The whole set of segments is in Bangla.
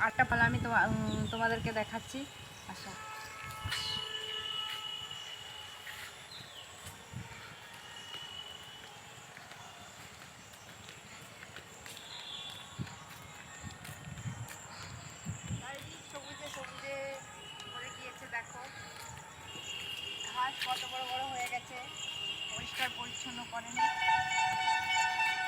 আটটা ফল আমি তোমা- তোমাদেরকে দেখাচ্ছি। ঘাস কত বড় বড় হয়ে গেছে, পরিষ্কার পরিচ্ছন্ন করেনি।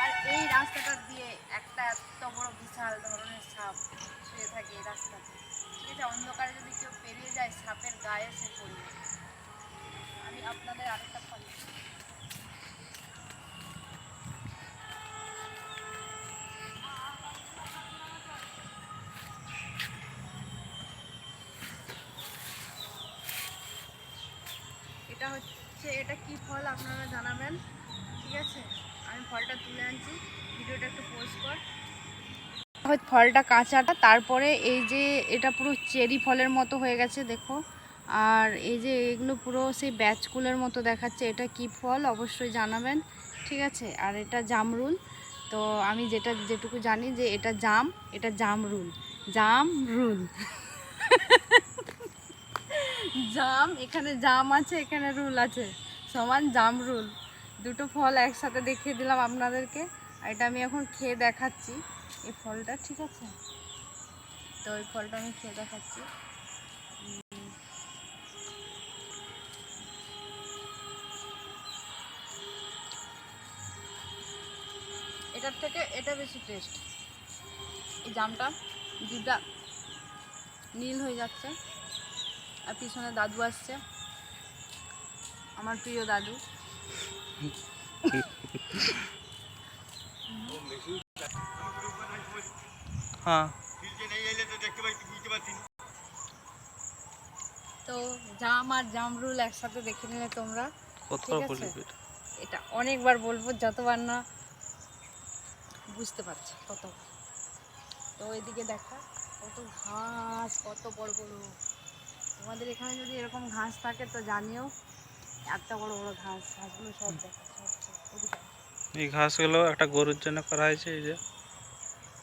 আর এই রাস্তাটা দিয়ে একটা এত বড় বিশাল ধরনের সাপ। শুয়ে থাকে রাস্তাতে। ঠিক আছে, অন্ধকারে যদি কেউ পেরিয়ে যায়, সাপের গায়ে সে পড়বে। আমি আপনাদের আরেকটা ফল এটা হচ্ছে, এটা কি ফল আপনারা জানাবেন? ঠিক আছে, আমি ফলটা তুলে আনছি। ভিডিওটা একটু পোস্ট কর। ফলটা কাঁচাটা। তারপরে এই যে এটা পুরো চেরি ফলের মতো হয়ে গেছে, দেখো। আর এই যে এগুলো পুরো সেই ব্যাচকুলের মতো দেখাচ্ছে, এটা কি ফল অবশ্যই জানাবেন, ঠিক আছে? আর এটা জামরুল। তো আমি যেটা, যেটুকু জানি যে এটা জাম, এটা জামরুল। জামরুল। জাম, এখানে জাম আছে, এখানে রুল আছে। সমান জাম রুল দুটো ফল একসাথে দেখিয়ে দিলাম আপনাদেরকে। এটা আমি এখন খেয়ে দেখাচ্ছি। এই ফলটা, ঠিক আছে? তো এই ফলটা আমি খেয়ে দেখাচ্ছি। এটার থেকে এটা বেশি টেস্ট এই জামটা জিভটা নীল হয়ে যাচ্ছে, আর পিছনে দাদু আসছে। আমার প্রিয় দাদু। হ্যাঁ। তো জাম আর জামরুল একসাথে দেখে নিলে তোমরা। কতবার এটা? অনেকবার বলব যতবার না বুঝতে পারছ কত তো ওইদিকে দেখা কত ঘাস কত বড় বড়। তোমাদের এখানে যদি এরকম ঘাস থাকে তো জানিও এত বড় বড় ঘাস ঘাসগুলো সব দেখা। এই ঘাসগুলো একটা গরুর জন্য করা হয়েছে এই যে।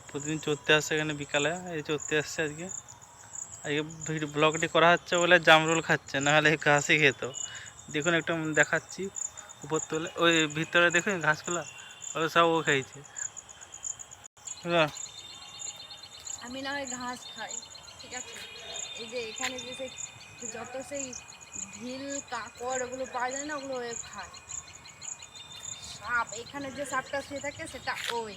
প্রতিদিন চড়তে আসছে এখানে বিকালে, এই চড়তে আসছে আজকে। আজকে ভিডিও ব্লগটি করা হচ্ছে বলে জামরুল খাচ্ছে, নাহলে ঘাসই খেত। দেখুন একটা দেখাচ্ছি উপর তোলে, ওই ভিতরে দেখুন ঘাসগুলো ওগুলো সব ও খেয়েছে বুঝলো? আমি না হয় ঘাস খাই, ঠিক আছে? এই যে এখানে যে যত সেই ঢিল, কাকড় ওগুলো পাওয়া যায় না, ওগুলো খায়। সাপ, এখানে যে সাপটা শুয়ে থাকে, সেটা ওই।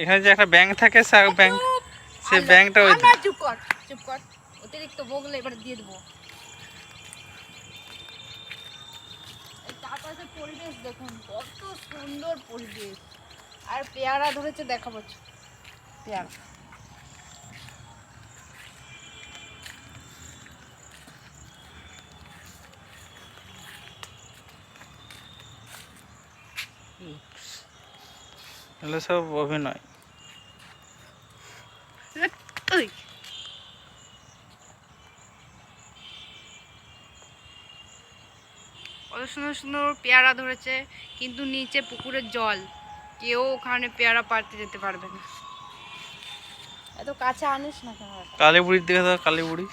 এখানে যে একটা ব্যাংক থাকে সে ব্যাংক সে ব্যাংকটা ওই চুপ কর চুপ কর। অতিরিক্ত বগলে এবার দিয়ে দেবো। এই চারপাশের পরিবেশ দেখুন কত সুন্দর পরিবেশ। আর পেয়ারা ধরেছে দেখাবো। পেয়ারা। এগুলো সব অভিনয়। কত সুন্দর সুন্দর পেয়ারা ধরেছে কিন্তু নিচে পুকুরের জল। কেউ ওখানে পেয়ারা পাড়তে যেতে পারবে না। এত কাছে আনিস না কেন? কালী দিকে তো কালী বুড়ি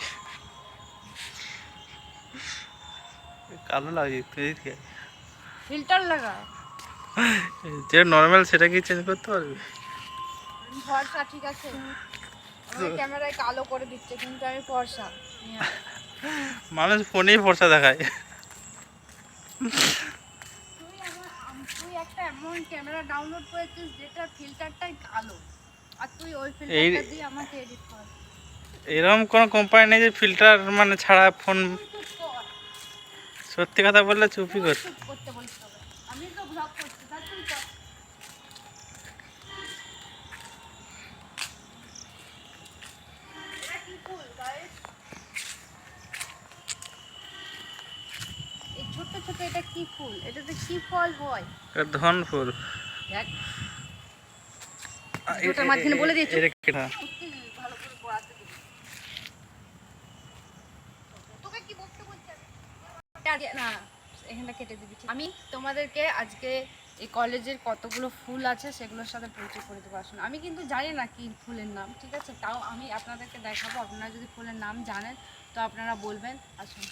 কালো এদিকে। ফিল্টার লাগা? যে নর্মাল সেটা কি চেঞ্জ করতে পারবি? ফর্সা ঠিক আছে। আমার ক্যামেরায় কালো করে দিচ্ছে কিন্তু আমি ফর্সা মানুষ ফোনেই ভরসা দেখায়। তুই তুই একটা এমন ক্যামেরা ডাউনলোড করেছিস যেটা ফিল্টারটাই কালো। আর তুই ওই ফিল্টারটা দিয়ে আমাকে এডিট কর। এরকম কোনো কোম্পানি নেই যে ফিল্টার মানে ছাড়া ফোন সত্যি কথা বললে চুপই কর করতে আমি তো ব্লগ ছোট্ট এটা কি ফুল এটাতে কি ফল হয় এটা ধন ফুল দেখ ওটার মাঝখানে বলে দিয়েছ? এটা কেটা ভালো করে পড়াতে দিবি তোকে কি বলতে বলছে আমি? না এখানটা কেটে দিবি? আমি তোমাদেরকে আজকে এই কলেজের কতগুলো ফুল আছে সেগুলোর সাথে পরিচয় করে দেবো আসুন আমি কিন্তু জানি না কি ফুলের নাম ঠিক আছে তাও আমি আপনাদেরকে দেখাবো আপনারা যদি ফুলের নাম জানেন তো আপনারা বলবেন আসুন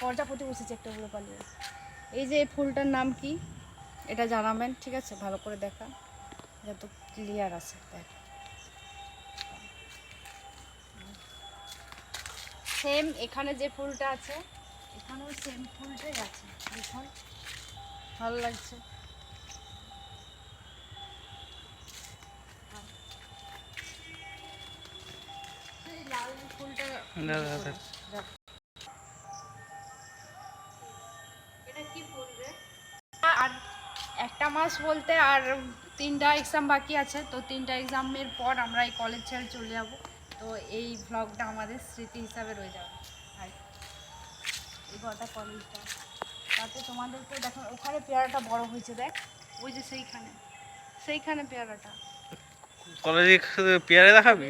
প্রজাপতি বসেছে একটা উড়ে পালিয়ে এই যে এই ফুলটার নাম কি? এটা জানাবেন ঠিক আছে? ভালো করে দেখা যত ক্লিয়ার আছে দেখ। সেম এখানে যে ফুলটা আছে এখানেও সেম ফুলটাই আছে। দেখুন ভালো লাগছে। লাল ফুলটা মাস বলতে আর তিনটা এক্সাম বাকি আছে তো তিনটা এক্সামের পর আমরা এই কলেজ ছেড়ে চলে যাব। তো এই ভ্লগটা আমাদের স্মৃতি হিসাবে রয়ে যাবে। আর এই গোটা কলেজটা তাতে তোমাদেরকে দেখো ওখানে পেয়ারাটা বড় হয়েছে দেখ। ওই যে সেইখানে। সেইখানে পেয়ারাটা। কলেজে পেয়ারে দেখাবি?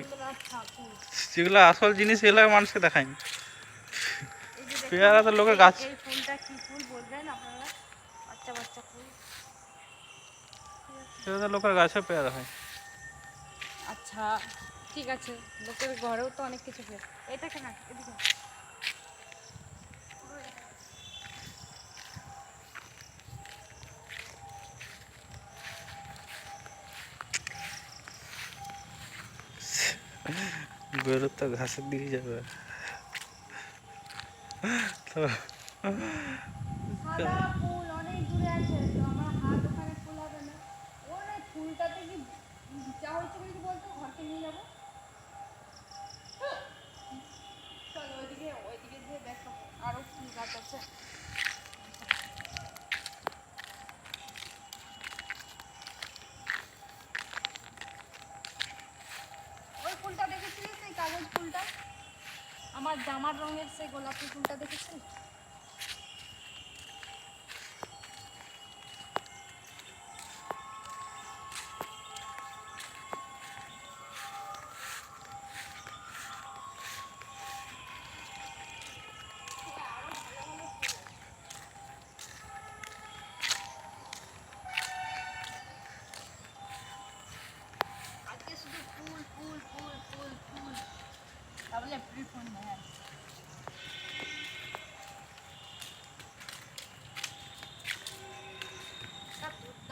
যেগুলো আসল জিনিস সেগুলো মানুষকে দেখায়নি। পেয়ারা তো লোকের গাছ। এই ফুলটা কি ফুল বলবেন আপনারা বাচ্চা বাচ্চা ফুল সেগুলো তো লোকের গাছে পেয়ারা হয়। আচ্ছা ঠিক আছে। লোকের ঘরেও তো অনেক কিছু পেয়ে এটা কেন? এদিকে গরুর তো ঘাসের দিকে যাবে। তো সাদা ফুল অনেক দূরে আছে তো আমার হাত যা হয়েছে কিছু বলতো, ঘরকে নিয়ে যাব। চল ওইদিকে ওইদিকে দিয়ে দেখো আরও ফুল গাছ আছে। ওই ফুলটা দেখেছিলিস সেই কাগজ ফুলটা? আমার জামার রঙের সেই গোলাপি ফুলটা দেখেছিস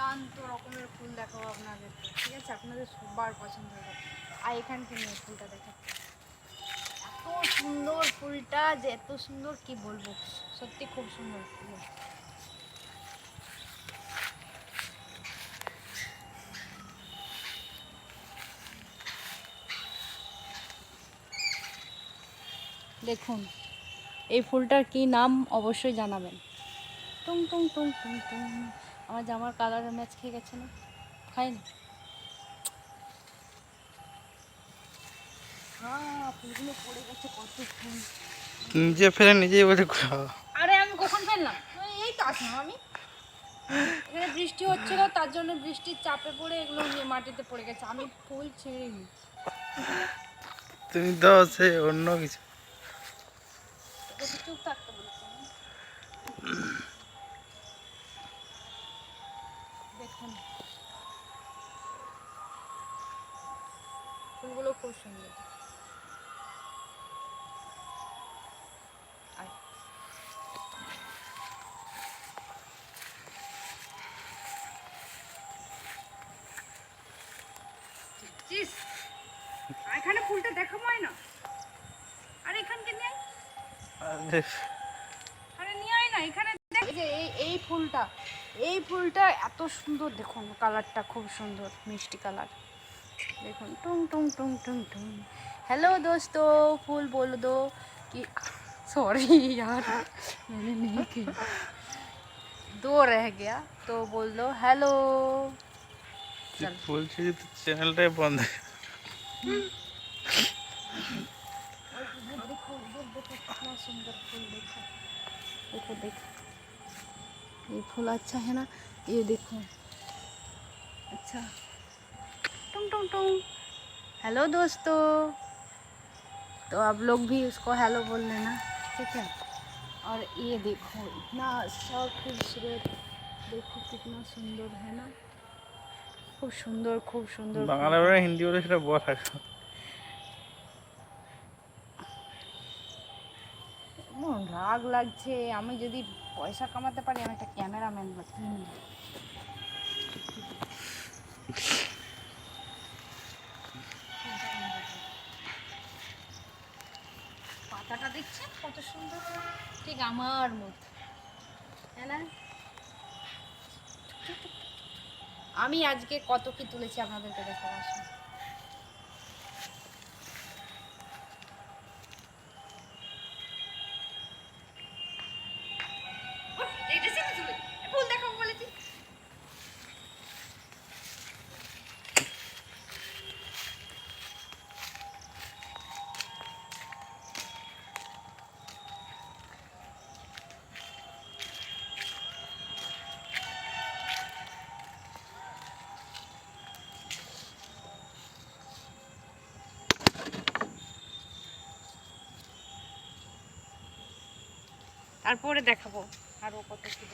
দুর্দান্ত রকমের ফুল দেখাবো আপনাদেরকে ঠিক আছে? আপনাদের সবার পছন্দ হবে। আর এখানকে নিয়ে ফুলটা দেখাচ্ছি এত সুন্দর ফুলটা যে এত সুন্দর, কি বলব? সত্যি খুব সুন্দর ফুল। দেখুন, এই ফুলটার কি নাম অবশ্যই জানাবেন। টুং টুং টুং টুং টুং। আমার জামার কালারের ম্যাচ খেয়ে গেছে না। খাইনি। ফুলগুলো পড়ে গেছে কত ফুল নিজে ফেলে নিজেই বলে খাওয়া আরে আমি কখন ফেললাম? এই তো আসলাম আমি। এখানে বৃষ্টি হচ্ছিল তার জন্য বৃষ্টির চাপে পড়ে এগুলো নিয়ে মাটিতে পড়ে গেছে। আমি ফুল ছেড়ে নি তুমি তো সে অন্য কিছু। চুপ থাকতে বলছি ফুলগুলো খুব সুন্দর। এখানে ফুলটা দেখা হয় না আর এখানকে নেই আরে, আরে নিয়ে আয় না এখানে দেখ। যে এই এই ফুলটা এই ফুলটা এত সুন্দর দেখুন কালারটা খুব সুন্দর মিষ্টি কালার देखो टुंग टुंग टुंग टुंग टुंग। हेलो दोस्तों फूल बोल दो कि सॉरी यार मैंने नहीं की दो रह गया तो बोल दो हेलो फूल तो चैनल रे बंद देखो देखो। ये फूल अच्छा है ना? ये देखो। अच्छा। टुंग टुंग टुंग हेलो दोस्तों तो आप लोग भी उसको हेलो बोल लेना ठीक है और ये देखो इतना अच्छा खूबसूरत देखो कितना सुंदर है ना খুব সুন্দর খুব সুন্দর বাংলা বলে হিন্দি বলে সেটা বল এখন এমন রাগ লাগছে আমি যদি পয়সা কামাতে পারি আমি একটা ক্যামেরাম্যান কিনি পাতাটা দেখছেন কত সুন্দর। ঠিক আমার মতো। আমি আজকে কত কি তুলেছি আপনাদেরকে দেখাবো আসুন। তারপরে দেখাবো আরও কত কি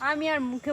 আমি আর মুখে